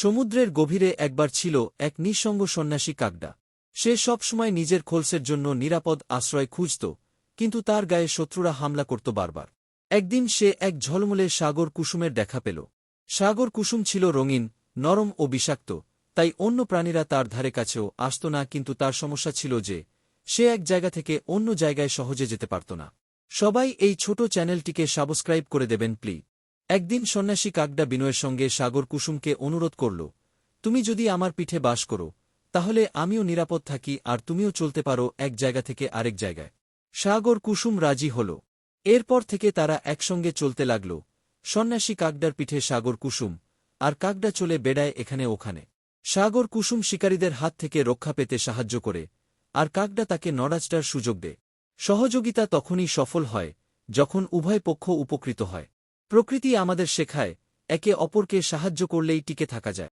সমুদ্রের গভীরে একবার ছিল এক নিঃসঙ্গ সন্ন্যাসী কাকডা। সে সবসময় নিজের খোলসের জন্য নিরাপদ আশ্রয় খুঁজত, কিন্তু তার গায়ে শত্রুরা হামলা করত বারবার। একদিন সে এক ঝলমলে সাগর কুসুমের দেখা পেল। সাগর কুসুম ছিল রঙিন, নরম ও বিষাক্ত, তাই অন্য প্রাণীরা তার ধারে কাছেও আসত না, কিন্তু তার সমস্যা ছিল যে, সে এক জায়গা থেকে অন্য জায়গায় সহজে যেতে পারত না। সবাই এই ছোট চ্যানেলটিকে সাবস্ক্রাইব করে দেবেন প্লি একদিন সন্ন্যাসী কাকডা বিনয়ের সঙ্গে সাগর কুসুমকে অনুরোধ করল, তুমি যদি আমার পিঠে বাস করো, তাহলে আমিও নিরাপদ থাকি আর তুমিও চলতে পারো এক জায়গা থেকে আরেক জায়গায়। সাগর কুসুম রাজি হল। এরপর থেকে তারা একসঙ্গে চলতে লাগল। সন্ন্যাসী কাকডার পিঠে সাগর কুসুম আর কাকডা চলে বেড়ায় এখানে ওখানে। সাগর কুসুম শিকারীদের হাত থেকে রক্ষা পেতে সাহায্য করে আর কাকডা তাকে নড়াচটার সুযোগ দেয়। সহযোগিতা তখনই সফল হয় যখন উভয় পক্ষ উপকৃত হয়। প্রকৃতি আমাদের শেখায় একে অপরকে সাহায্য করলেই টিকে থাকা যায়।